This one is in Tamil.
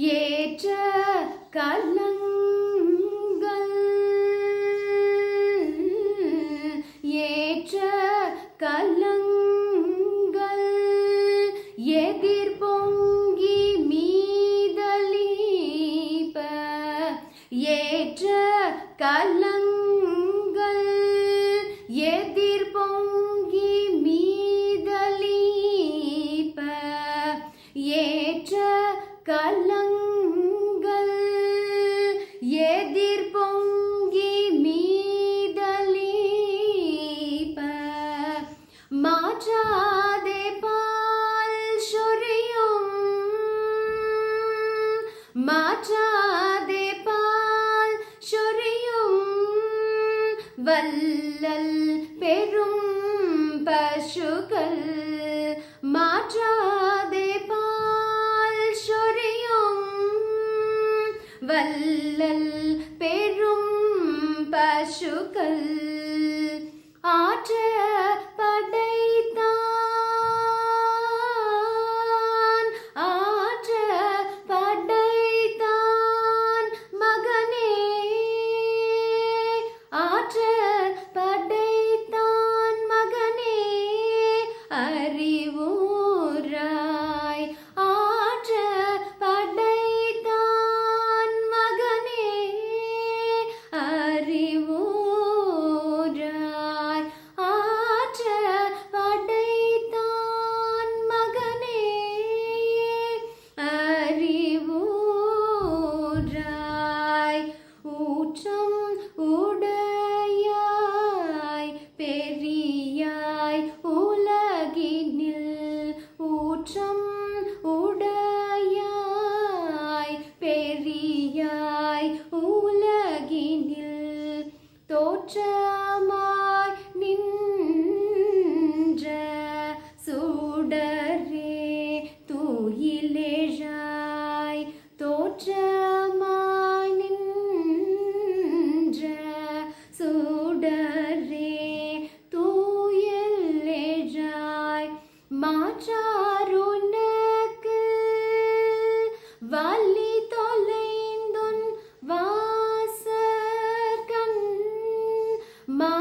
ஏற்ற கர்ணங்கள் ஏற்ற கல்லங்கள் எதிர் பொங்கி மீதலீப ஏற்ற கல்லங்கள் எதிர் கலங்கள் எதிர் பொங்கி மீதலீப. மாற்றாதே பால் சொரியும். மாற்றாதே பால் சொரியும். வல்லல் பெரும் பசுக்கள் மாற்றா വല്ലൽ പെരും പശുക്കൾ தோற்றமாய் நின்ற சூடரே தூயிலேழாய் தோற்றமாய் நின்ற சூடர். My